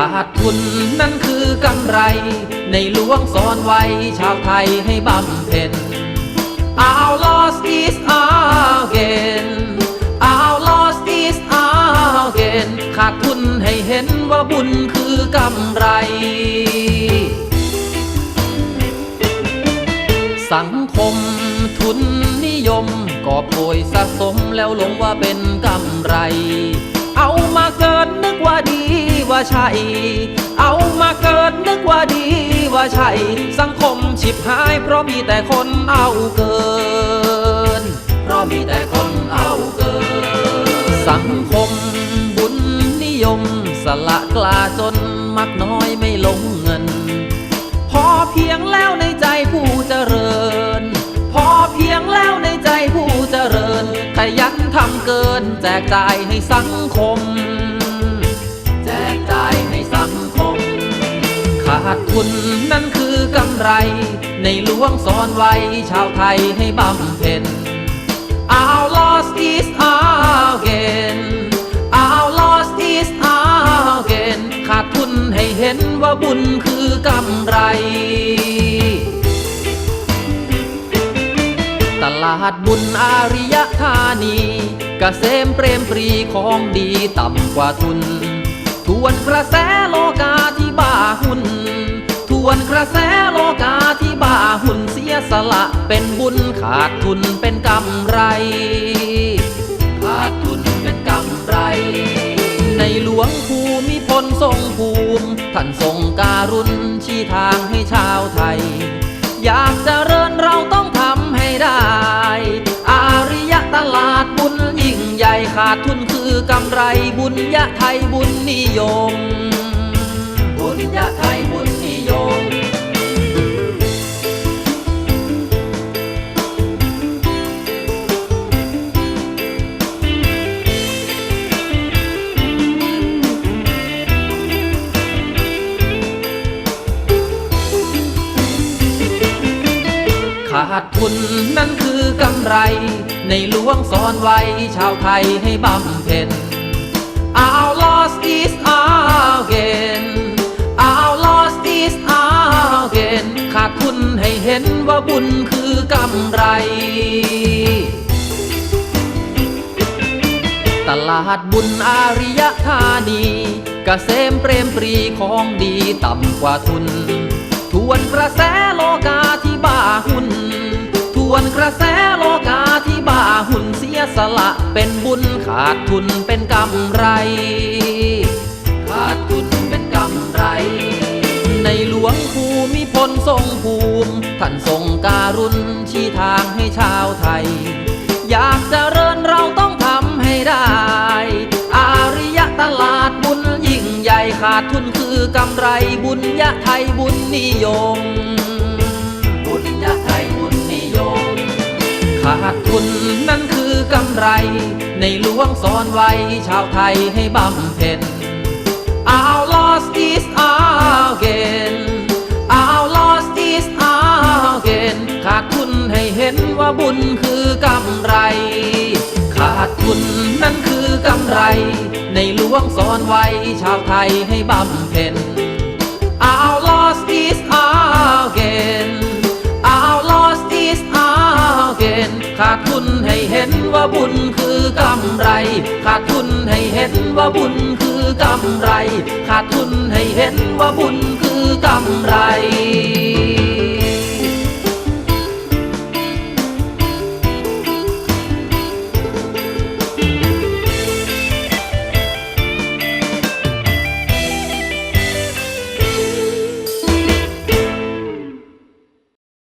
ขาดทุนนั่นคือกำไร ในหลวงสอนไว้ชาวไทยให้บำเพ็ญ Our loss is our gain Our loss is our gain ขาดทุนให้เห็นว่าบุญคือกำไร สังคมทุนนิยมกอบโกยสะสมแล้วหลงว่าเป็นกำไร ว่าใช่ เอามาเกิดนึกว่าดีว่าใช่ สังคมฉิบหาย เพราะมีแต่คนเอาเกิน เพราะมีแต่คนเอาเกิน สังคมบุญนิยม สละกลาจนมักน้อยไม่ลงเงิน พอเพียงแล้วในใจผู้เจริญ พอเพียงแล้วในใจผู้เจริญขยันทำเกินแจกจ่ายให้สังคม ขาดทุนนั่นคือกำไร ในหลวงสอนไว้ชาวไทยให้บำเพ็ญ Our loss is our gain Our loss is our gain ขาดทุนให้เห็นว่าบุญคือกำไร ตลาดบุญอาริยธานีกเกษมเปรมปรีของดีต่ำกว่าทุน ทวนกระแสโลกา บ้าหุ่น ทวนกระแสโลกาที่บ้าหุ่นเสียสละเป็นบุญขาดทุนเป็นกำไร ขาดทุนเป็นกำไร ในหลวงภูมิพลทรงภูมิ ท่านทรงการุณชี้ทางให้ชาวไทย อยากจเจริญเราต้องทำให้ได้ อาริยตลาดบุญยิ่งใหญ่ขาดทุนคือกำไรบุญยะไทยบุญนิยม บุญยะไทยบุญนิยมขาดทุนนั่นคือกำไร ในหลวงสอนไว้ชาวไทยให้บำเพ็ญ ว่าบุญคือกำไร ตลาดบุญอาริยธานีกเกษมเปรมปรีของดีต่ำกว่าทุน ทวนกระแสโลกาที่บ้าหุ่น ทวนกระแสโลกาที่บ้าหุ่นเสียสละเป็นบุญขาดทุนเป็นกำไร ขาดทุนเป็นกำไร หลวงภูมิพลทรงภูมิท่านทรงการุณชี้ทางให้ชาวไทย อยากเจริญเราต้องทำให้ได้ อาริยตลาดบุญยิ่งใหญ่ขาดทุนคือกำไรบุญยะไทยบุญนิยม บุญยะไทยบุญนิยม ขาดทุนนั่นคือกำไร ในหลวงสอนไว้ชาวไทยให้บำเพ็ญ ว่าบุญคือกำไร ขาดทุนนั่นคือกำไร ในหลวงสอนไว้ชาวไทยให้บำเพ็ญ Our loss is our gain Our loss is our gain ขาดทุนให้เห็นว่าบุญคือกำไร ขาดทุนให้เห็นว่าบุญคือกำไร ขาดทุนให้เห็นว่าบุญคือกำไร